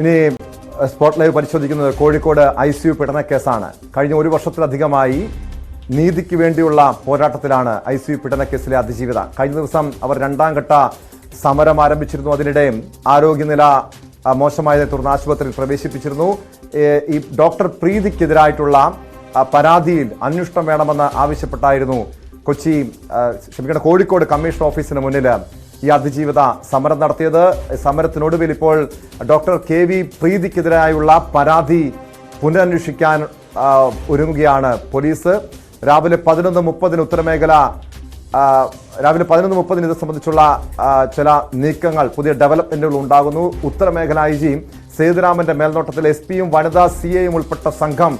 ഇനി spot live പരിശോധിക്കുന്നത് Kozhikode I C U പീഡന കേസാണ്. കഴിഞ്ഞ ഒരു വർഷത്തിലധികമായി നീതിക്ക് വേണ്ടിയുള്ള പോരാട്ടത്തിലാണ് ഐ സി യു പീഡന കേസിലെ അതിജീവിത. കഴിഞ്ഞ ദിവസം അവർ രണ്ടാം ഘട്ട സമരം ആരംഭിച്ചിരുന്നു. അതിനിടെ ആരോഗ്യനില മോശമായതിനെ തുടർന്ന് ആശുപത്രിയിൽ പ്രവേശിപ്പിച്ചിരുന്നു. ഈ ഡോക്ടർ പ്രീതിക്കെതിരായിട്ടുള്ള പരാതിയിൽ അന്വേഷണം വേണമെന്ന് ആവശ്യപ്പെട്ടായിരുന്നു കൊച്ചി ക്ഷമിക്കണം കോഴിക്കോട് കമ്മീഷൻ ഓഫീസിന് മുന്നിൽ ഈ അതിജീവിത സമരം നടത്തിയത്. സമരത്തിനൊടുവിൽ ഇപ്പോൾ ഡോക്ടർ കെ വി പ്രീതിക്കെതിരായുള്ള പരാതി പുനരന്വേഷിക്കാൻ ഒരുങ്ങുകയാണ് പോലീസ്. രാവിലെ പതിനൊന്ന് മുപ്പതിന് ഉത്തരമേഖല രാവിലെ പതിനൊന്ന് മുപ്പതിന് ഇത് സംബന്ധിച്ചുള്ള ചില നീക്കങ്ങൾ പുതിയ ഡെവലപ്മെന്റുകൾ ഉണ്ടാകുന്നു. ഉത്തരമേഖല ഐ ജിയും സേതുരാമന്റെ മേൽനോട്ടത്തിൽ എസ് പിയും വനിതാ സി എയും ഉൾപ്പെട്ട സംഘം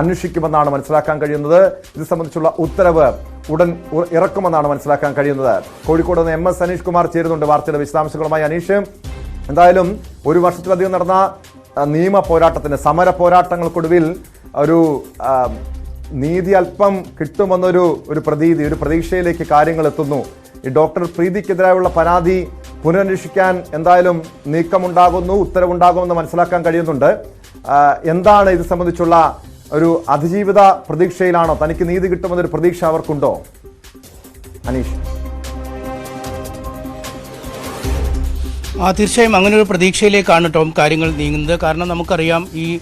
അന്വേഷിക്കുമെന്നാണ് മനസ്സിലാക്കാൻ കഴിയുന്നത്. ഇത് സംബന്ധിച്ചുള്ള ഉത്തരവ് ഉടൻ ഇറക്കുമെന്നാണ് മനസ്സിലാക്കാൻ കഴിയുന്നത്. കോഴിക്കോട് നിന്ന് എം എസ് അനീഷ് കുമാർ ചേരുന്നുണ്ട്. വാർത്തയുടെ വിശദാംശങ്ങളുമായി അനീഷ്. എന്തായാലും ഒരു വർഷത്തിലധികം നടന്ന നിയമ പോരാട്ടത്തിന് സമര പോരാട്ടങ്ങൾക്കൊടുവിൽ ഒരു നീതി അല്പം കിട്ടുമെന്നൊരു ഒരു പ്രതീതി ഒരു പ്രതീക്ഷയിലേക്ക് കാര്യങ്ങൾ എത്തുന്നു. ഈ ഡോക്ടർ പ്രീതിക്കെതിരായുള്ള പരാതി പുനരന്വേഷിക്കാൻ എന്തായാലും നീക്കമുണ്ടാകുന്നു ഉത്തരവുണ്ടാകുമെന്ന് മനസ്സിലാക്കാൻ കഴിയുന്നുണ്ട്. എന്താണ് ഇത് സംബന്ധിച്ചുള്ള ഒരു അതിജീവിത പ്രതീക്ഷയിലാണോ? തനിക്ക് നീതി കിട്ടുമെന്നൊരു പ്രതീക്ഷ അവർക്കുണ്ടോ? അനീഷ്. ആ തീർച്ചയായും അങ്ങനെ ഒരു പ്രതീക്ഷയിലേക്കാണ് ടോം കാര്യങ്ങൾ നീങ്ങുന്നത്. കാരണം നമുക്കറിയാം ഈ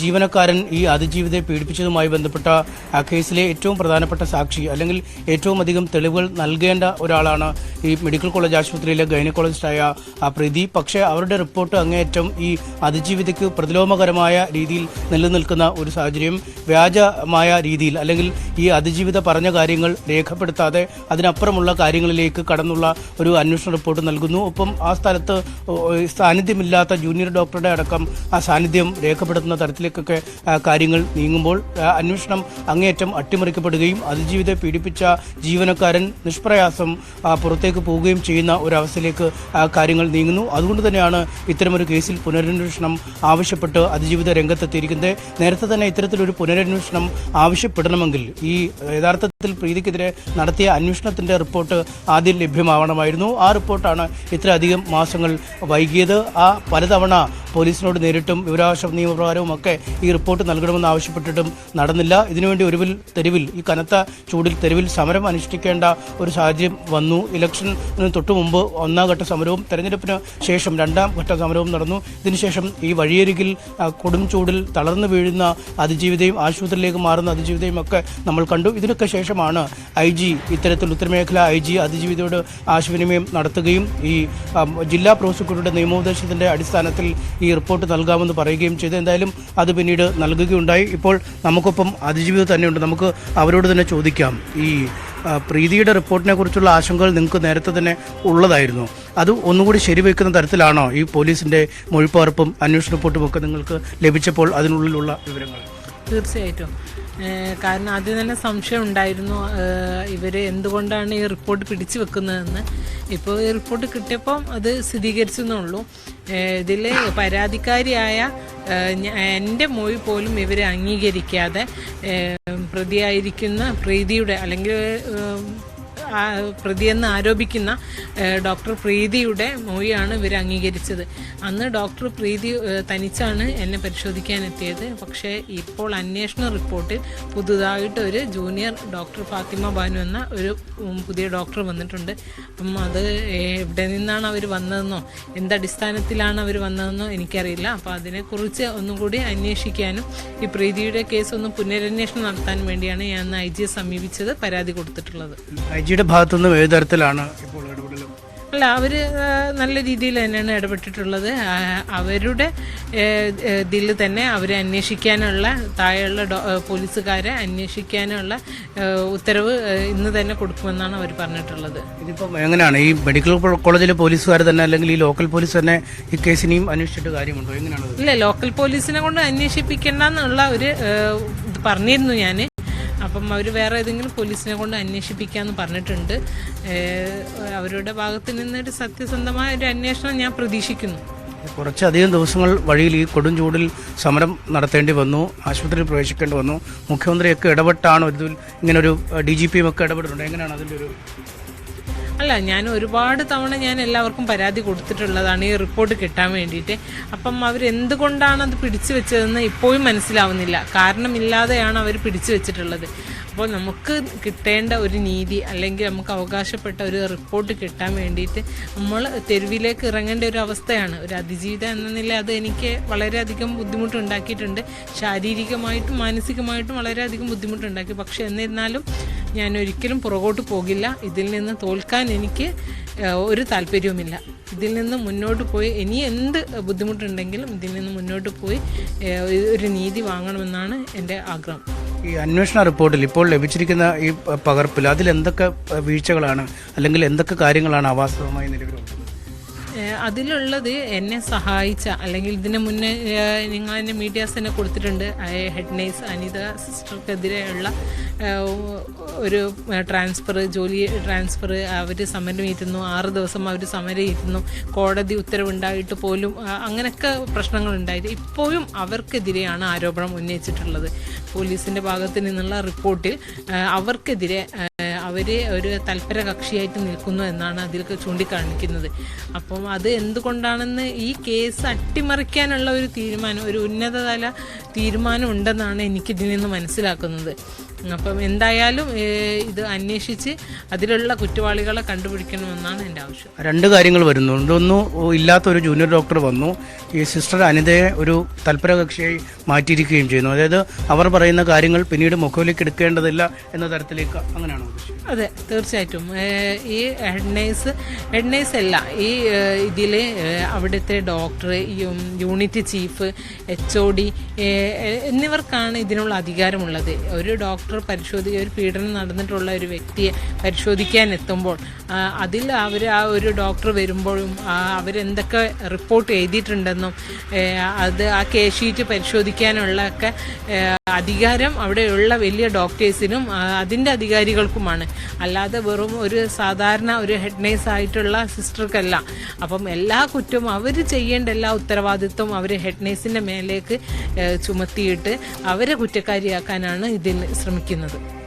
ജീവനക്കാരൻ ഈ അതിജീവിതയെ പീഡിപ്പിച്ചതുമായി ബന്ധപ്പെട്ട കേസിലെ ഏറ്റവും പ്രധാനപ്പെട്ട സാക്ഷി അല്ലെങ്കിൽ ഏറ്റവും അധികം തെളിവുകൾ നൽകേണ്ട ഒരാളാണ് ഈ മെഡിക്കൽ കോളേജ് ആശുപത്രിയിലെ ഗൈനക്കോളജിസ്റ്റായ പ്രതി. പക്ഷേ അവരുടെ റിപ്പോർട്ട് അങ്ങേയറ്റം ഈ അതിജീവിതയ്ക്ക് പ്രതിലോമകരമായ രീതിയിൽ നിലനിൽക്കുന്ന ഒരു സാഹചര്യം വ്യാജമായ രീതിയിൽ അല്ലെങ്കിൽ ഈ അതിജീവിത പറഞ്ഞ കാര്യങ്ങൾ രേഖപ്പെടുത്താതെ അതിനപ്പുറമുള്ള കാര്യങ്ങളിലേക്ക് കടന്നുള്ള ഒരു അന്വേഷണ റിപ്പോർട്ട് നൽകുന്നു. ഒപ്പം ആ സ്ഥലത്ത് സാന്നിധ്യമില്ലാത്ത ജൂനിയർ ഡോക്ടറുടെ അടക്കം ആ സാന്നിധ്യം രേഖപ്പെടുത്തുന്ന. തരത്തിലേക്കൊക്കെ കാര്യങ്ങൾ നീങ്ങുമ്പോൾ അന്വേഷണം അങ്ങേയറ്റം അട്ടിമറിക്കപ്പെടുകയും അതിജീവിതയെ പീഡിപ്പിച്ച ജീവനക്കാരൻ നിഷ്പ്രയാസം പുറത്തേക്ക് പോവുകയും ചെയ്യുന്ന ഒരവസ്ഥയിലേക്ക് കാര്യങ്ങൾ നീങ്ങുന്നു. അതുകൊണ്ട് തന്നെയാണ് ഇത്തരമൊരു കേസിൽ പുനരന്വേഷണം ആവശ്യപ്പെട്ട് അതിജീവിത രംഗത്തെത്തിയിരിക്കുന്നത്. നേരത്തെ തന്നെ ഇത്തരത്തിലൊരു പുനരന്വേഷണം ആവശ്യപ്പെടണമെങ്കിൽ ഈ യഥാർത്ഥത്തിൽ പ്രീതിക്കെതിരെ നടത്തിയ അന്വേഷണത്തിന്റെ റിപ്പോർട്ട് ആദ്യം ലഭ്യമാവണമായിരുന്നു. ആ റിപ്പോർട്ടാണ് ഇത്രയധികം മാസങ്ങൾ വൈകിയത്. ആ പലതവണ പോലീസിനോട് നേരിട്ടും വിവരാവകാശ നിയമപ്രകാരവും ഒക്കെ ഈ റിപ്പോർട്ട് നൽകണമെന്ന് ആവശ്യപ്പെട്ടിട്ടും നടന്നില്ല. ഇതിനുവേണ്ടി ഒരുവിൽ തെരുവിൽ ഈ കനത്ത ചൂടിൽ തെരുവിൽ സമരം അനുഷ്ഠിക്കേണ്ട ഒരു സാഹചര്യം വന്നു. ഇലക്ഷന് തൊട്ടു മുമ്പ് ഒന്നാം ഘട്ട സമരവും തെരഞ്ഞെടുപ്പിന് ശേഷം രണ്ടാം ഘട്ട സമരവും നടന്നു. ഇതിനുശേഷം ഈ വഴിയരികിൽ കൊടും ചൂടിൽ തളർന്നു വീഴുന്ന അതിജീവിതയും ആശുപത്രിയിലേക്ക് മാറുന്ന അതിജീവിതയും ഒക്കെ നമ്മൾ കണ്ടു. ഇതിനൊക്കെ ശേഷമാണ് ഐ ജി ഇത്തരത്തിൽ ഉത്തരമേഖല ഐ ജി അതിജീവിതയോട് ആശയവിനിമയം നടത്തുകയും ഈ ജില്ലാ പ്രോസിക്യൂട്ടറുടെ നിയമോപദേശത്തിന്റെ അടിസ്ഥാനത്തിൽ ഈ റിപ്പോർട്ട് നൽകാമെന്ന് പറയുകയും ചെയ്തു. എന്തായാലും അത് പിന്നീട് നൽകുകയുണ്ടായി. ഇപ്പോൾ നമുക്കൊപ്പം അതിജീവിത തന്നെയുണ്ട്. നമുക്ക് അവരോട് തന്നെ ചോദിക്കാം. ഈ പ്രീതിയുടെ റിപ്പോർട്ടിനെ കുറിച്ചുള്ള ആശങ്കകൾ നിങ്ങൾക്ക് നേരത്തെ തന്നെ ഉള്ളതായിരുന്നു. അത് ഒന്നുകൂടി ശരിവെക്കുന്ന തരത്തിലാണോ ഈ പോലീസിന്റെ മൊഴിപ്പകർപ്പും അന്വേഷണ റിപ്പോർട്ടും ഒക്കെ നിങ്ങൾക്ക് ലഭിച്ചപ്പോൾ അതിനുള്ളിലുള്ള വിവരങ്ങൾ? തീർച്ചയായിട്ടും. കാരണം ആദ്യം തന്നെ സംശയം ഉണ്ടായിരുന്നു ഇവർ എന്തുകൊണ്ടാണ് ഈ റിപ്പോർട്ട് പിടിച്ചു വെക്കുന്നതെന്ന്. ഇപ്പോൾ ഈ റിപ്പോർട്ട് കിട്ടിയപ്പം അത് സ്ഥിരീകരിച്ചെന്നുള്ളൂ. ഇതിൽ പരാതിക്കാരിയായ എന്റെ മൊഴി പോലും ഇവരെ അംഗീകരിക്കാതെ പ്രതിയായിരിക്കുന്ന പ്രീതിയുടെ അല്ലെങ്കിൽ പ്രതിയെന്ന് ആരോപിക്കുന്ന ഡോക്ടർ പ്രീതിയുടെ മൊഴിയാണ് ഇവർ അംഗീകരിച്ചത്. അന്ന് ഡോക്ടർ പ്രീതി തനിച്ചാണ് എന്നെ പരിശോധിക്കാൻ എത്തിയത് പക്ഷേ ഇപ്പോൾ അന്വേഷണ റിപ്പോർട്ടിൽ പുതുതായിട്ട് ഒരു ജൂനിയർ ഡോക്ടർ ഫാത്തിമ ബാനു എന്ന ഒരു പുതിയ ഡോക്ടർ വന്നിട്ടുണ്ട്. അപ്പം അത് എവിടെ നിന്നാണ് അവർ വന്നതെന്നോ എന്തടിസ്ഥാനത്തിലാണ് അവർ വന്നതെന്നോ എനിക്കറിയില്ല. അപ്പോൾ അതിനെക്കുറിച്ച് ഒന്നും കൂടി അന്വേഷിക്കാനും ഈ പ്രീതിയുടെ കേസ് ഒന്ന് പുനരന്വേഷണം നടത്താൻ വേണ്ടിയാണ് ഞാൻ ഐ ജിയെ സമീപിച്ചത് പരാതി കൊടുത്തിട്ടുള്ളത്. ഐ ജിയുടെ ഭാഗത്തുനിന്നും ഏത് തരത്തിലാണ് ഇപ്പോൾ ഇടപെടലും? അല്ല അവർ നല്ല രീതിയിൽ തന്നെയാണ് ഇടപെട്ടിട്ടുള്ളത്. അവരുടെ ഇതിൽ തന്നെ അവരെ അന്വേഷിക്കാനുള്ള താഴെയുള്ള പോലീസുകാരെ അന്വേഷിക്കാനുള്ള ഉത്തരവ് ഇന്ന് തന്നെ കൊടുക്കുമെന്നാണ് അവർ പറഞ്ഞിട്ടുള്ളത്. ഇതിപ്പോൾ എങ്ങനെയാണ്? ഈ മെഡിക്കൽ കോളേജിലെ പോലീസുകാർ തന്നെ അല്ലെങ്കിൽ ഈ ലോക്കൽ പോലീസ് തന്നെ ഈ കേസിനെയും അന്വേഷിച്ചിട്ട് കാര്യമുണ്ടോ? എങ്ങനെയാണ് ഇല്ല ലോക്കൽ പോലീസിനെ കൊണ്ട് അന്വേഷിപ്പിക്കേണ്ട എന്നുള്ള ഒരു പറഞ്ഞിരുന്നു ഞാൻ അപ്പം അവർ വേറെ ഏതെങ്കിലും പോലീസിനെ കൊണ്ട് അന്വേഷിപ്പിക്കാമെന്ന് പറഞ്ഞിട്ടുണ്ട്. അവരുടെ ഭാഗത്ത് നിന്നൊരു സത്യസന്ധമായ ഒരു അന്വേഷണം ഞാൻ പ്രതീക്ഷിക്കുന്നു. കുറച്ചധികം ദിവസങ്ങൾ വഴിയിൽ ഈ കൊടും ചൂടിൽ സമരം നടത്തേണ്ടി വന്നു ആശുപത്രിയിൽ പ്രവേശിക്കേണ്ടി വന്നു. മുഖ്യമന്ത്രിയൊക്കെ ഇടപെട്ടാണ് ഒരു ഇതിൽ ഇങ്ങനെ ഡി ജി പിയും ഒക്കെ ഇടപെട്ടിട്ടുണ്ട്. എങ്ങനെയാണ് അതിന്റെ ഒരു അല്ല ഞാൻ ഒരുപാട് തവണ ഞാൻ എല്ലാവർക്കും പരാതി കൊടുത്തിട്ടുള്ളതാണ് ഈ റിപ്പോർട്ട് കിട്ടാൻ വേണ്ടിയിട്ട്. അപ്പം അവർ എന്തുകൊണ്ടാണ് അത് പിടിച്ചു വെച്ചതെന്ന് ഇപ്പോഴും മനസ്സിലാവുന്നില്ല. കാരണമില്ലാതെയാണ് അവർ പിടിച്ചു വെച്ചിട്ടുള്ളത്. അപ്പോൾ നമുക്ക് കിട്ടേണ്ട ഒരു നീതി അല്ലെങ്കിൽ നമുക്ക് അവകാശപ്പെട്ട ഒരു റിപ്പോർട്ട് കിട്ടാൻ വേണ്ടിയിട്ട് നമ്മൾ തെരുവിലേക്ക് ഇറങ്ങേണ്ട ഒരു അവസ്ഥയാണ്. ഒരു അതിജീവിതം എന്ന നില അത് എനിക്ക് വളരെയധികം ബുദ്ധിമുട്ടുണ്ടാക്കിയിട്ടുണ്ട്. ശാരീരികമായിട്ടും മാനസികമായിട്ടും വളരെയധികം ബുദ്ധിമുട്ടുണ്ടാക്കി. പക്ഷേ എന്നിരുന്നാലും ഞാൻ ഒരിക്കലും പുറകോട്ട് പോകില്ല. ഇതിൽ നിന്ന് തോൽക്കാൻ എനിക്ക് ഒരു താല്പര്യവുമില്ല. ഇതിൽ നിന്ന് മുന്നോട്ട് പോയി ഇനി എന്ത് ബുദ്ധിമുട്ടുണ്ടെങ്കിലും ഇതിൽ നിന്ന് മുന്നോട്ട് പോയി ഒരു നീതി വാങ്ങണമെന്നാണ് എന്റെ ആഗ്രഹം. ഈ അന്വേഷണ റിപ്പോർട്ടിൽ ഇപ്പോൾ ലഭിച്ചിരിക്കുന്ന ഈ പകർപ്പിൽ അതിൽ എന്തൊക്കെ വീഴ്ചകളാണ് അല്ലെങ്കിൽ എന്തൊക്കെ കാര്യങ്ങളാണ് അവാസ്തവമായി ഏഹ് അതിലുള്ളത് എന്നെ സഹായിച്ച അല്ലെങ്കിൽ ഇതിന് മുന്നേ നിങ്ങൾ എന്നെ മീഡിയാസ് തന്നെ കൊടുത്തിട്ടുണ്ട്. ഹെഡ് നേഴ്സ് അനിത സിസ്റ്റർക്കെതിരെയുള്ള ഒരു ട്രാൻസ്ഫർ ജോലി ട്രാൻസ്ഫർ അവർ സമരം ഇരുന്നു ആറ് ദിവസം അവർ സമരം ഇരുന്നു കോടതി ഉത്തരവുണ്ടായിട്ട് പോലും അങ്ങനെയൊക്കെ പ്രശ്നങ്ങളുണ്ടായിട്ട് ഇപ്പോഴും അവർക്കെതിരെയാണ് ആരോപണം ഉന്നയിച്ചിട്ടുള്ളത്. പോലീസിന്റെ ഭാഗത്ത് നിന്നുള്ള റിപ്പോർട്ടിൽ അവർക്കെതിരെ അവർ ഒരു തൽപര കക്ഷിയായിട്ട് നിൽക്കുന്നു എന്നാണ് അതിൽ ചൂണ്ടിക്കാണിക്കുന്നത്. അപ്പം അത് എന്തുകൊണ്ടാണെന്ന് ഈ കേസ് അട്ടിമറിക്കാനുള്ള ഒരു തീരുമാനം ഒരു ഉന്നതതല തീരുമാനം ഉണ്ടെന്നാണ് എനിക്കിതിൽ നിന്ന് മനസ്സിലാക്കുന്നത്. അപ്പം എന്തായാലും ഇത് അന്വേഷിച്ച് അതിലുള്ള കുറ്റവാളികളെ കണ്ടുപിടിക്കണമെന്നാണ് എന്റെ ആവശ്യം. രണ്ട് കാര്യങ്ങൾ വരുന്നുണ്ട് ഒന്ന് ഇല്ലാത്ത ഒരു ജൂനിയർ ഡോക്ടർ വന്നു. ഈ സിസ്റ്റർ അനിതയെ ഒരു തൽപര കക്ഷിയായി മാറ്റിയിരിക്കുകയും ചെയ്യുന്നു. അതായത് അവർ പറയുന്ന കാര്യങ്ങൾ പിന്നീട് മുഖവിലേക്ക് എടുക്കേണ്ടതില്ല എന്ന തരത്തിലേക്ക് അങ്ങനെയാണ് ഉദ്ദേശിക്കുന്നത്? അതെ തീർച്ചയായിട്ടും. ഈ ഹെഡ് നേഴ്സ് ഹെഡ് നേഴ്സ് അല്ല ഈ ഇതിൽ അവിടുത്തെ doctor unit chief H O D എന്നിവർക്കാണ് ഇതിനുള്ള അധികാരമുള്ളത്. ഒരു ഡോക്ടർ പരിശോധി ഒരു പീഡനം നടന്നിട്ടുള്ള ഒരു വ്യക്തിയെ പരിശോധിക്കാൻ എത്തുമ്പോൾ അതിൽ അവർ ആ ഒരു ഡോക്ടർ വരുമ്പോഴും അവരെന്തൊക്കെ റിപ്പോർട്ട് എഴുതിയിട്ടുണ്ടെന്നും അത് ആ കേസ് ഷീറ്റ് പരിശോധിക്കാനുള്ള ഒക്കെ അധികാരം അവിടെയുള്ള വലിയ ഡോക്ടേഴ്സിനും അതിന്റെ അധികാരികൾക്കുമാണ്. അല്ലാതെ വെറും ഒരു സാധാരണ ഒരു ഹെഡ് നേഴ്സ് ആയിട്ടുള്ള സിസ്റ്റർക്കല്ല അപ്പം എല്ലാ കുറ്റവും അവർ ചെയ്യേണ്ട എല്ലാ ഉത്തരവാദിത്വം അവർ ഹെഡ് നേഴ്സിന്റെ മേലേക്ക് ചുമത്തിയിട്ട് അവരെ കുറ്റക്കാരിയാക്കാനാണ് ഇതിൽ ശ്രമിക്കുന്നത്.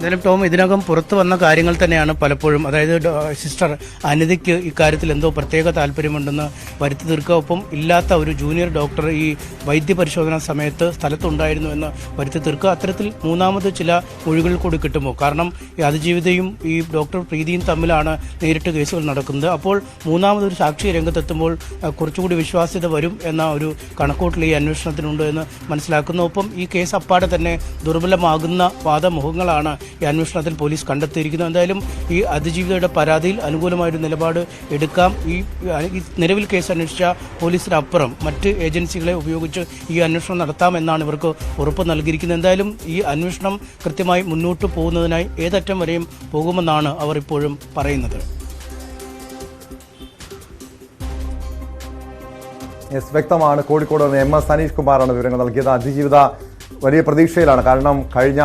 എന്തായാലും ടോം ഇതിനകം പുറത്തു വന്ന കാര്യങ്ങൾ തന്നെയാണ് പലപ്പോഴും. അതായത് സിസ്റ്റർ അനിതയ്ക്ക് ഇക്കാര്യത്തിൽ എന്തോ പ്രത്യേക താല്പര്യമുണ്ടെന്ന് വരുത്തി തീർക്കുക. ഒപ്പം ഇല്ലാത്ത ഒരു ജൂനിയർ ഡോക്ടർ ഈ വൈദ്യപരിശോധന സമയത്ത് സ്ഥലത്തുണ്ടായിരുന്നു എന്ന് വരുത്തി തീർക്കുക. അത്തരത്തിൽ മൂന്നാമത് ചില മൊഴികൾ കൂടി കിട്ടുമോ? കാരണം ഈ അതിജീവിതയും ഈ ഡോക്ടർ പ്രീതിയും തമ്മിലാണ് നേരിട്ട് കേസുകൾ നടക്കുന്നത്. അപ്പോൾ മൂന്നാമതൊരു സാക്ഷി രംഗത്തെത്തുമ്പോൾ കുറച്ചുകൂടി വിശ്വാസ്യത വരും എന്ന ഒരു കണക്കൂട്ടിൽ ഈ അന്വേഷണത്തിനുണ്ട് എന്ന് മനസ്സിലാക്കുന്നു. ഒപ്പം ഈ കേസ് അപ്പാടെ തന്നെ ദുർബലമാകുന്ന വാദമുഖങ്ങളാണ് ഈ അന്വേഷണത്തിൽ പോലീസ് കണ്ടെത്തിയിരിക്കുന്നു. എന്തായാലും ഈ അതിജീവിതയുടെ പരാതിയിൽ അനുകൂലമായൊരു നിലപാട് എടുക്കാം. ഈ നിലവിൽ കേസ് അന്വേഷിച്ച പോലീസിനപ്പുറം മറ്റ് ഏജൻസികളെ ഉപയോഗിച്ച് ഈ അന്വേഷണം നടത്താമെന്നാണ് ഇവർക്ക് ഉറപ്പ് നൽകിയിരിക്കുന്നത്. എന്തായാലും ഈ അന്വേഷണം കൃത്യമായി മുന്നോട്ട് പോകുന്നതിനായി ഏതറ്റം വരെയും പോകുമെന്നാണ് അവർ ഇപ്പോഴും പറയുന്നത്. യെസ് വ്യക്തമാണ്. കോഴിക്കോട് നിന്ന് എം എസ് സനീഷ് കുമാറാണ് വിവരങ്ങൾ നൽകിയത്. അതിജീവിത വലിയ പ്രതീക്ഷയിലാണ്. കാരണം കഴിഞ്ഞ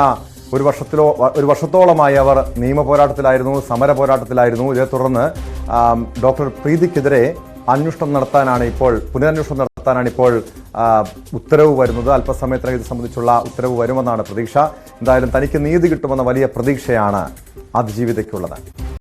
ഒരു വർഷത്തിലോ ഒരു വർഷത്തോളമായി അവർ നിയമ പോരാട്ടത്തിലായിരുന്നു സമര പോരാട്ടത്തിലായിരുന്നു. ഇതേ തുടർന്ന് ഡോക്ടർ പ്രീതിക്കെതിരെ അന്വേഷണം നടത്താനാണ് ഇപ്പോൾ പുനരന്വേഷണം നടത്താനാണ് ഇപ്പോൾ ഉത്തരവ് വരുന്നത്. അല്പസമയത്തിനകം ഇത് സംബന്ധിച്ചുള്ള ഉത്തരവ് വരുമെന്നാണ് പ്രതീക്ഷ. എന്തായാലും തനിക്ക് നീതി കിട്ടുമെന്ന വലിയ പ്രതീക്ഷയാണ് അതിജീവിതയ്ക്കുള്ളത്.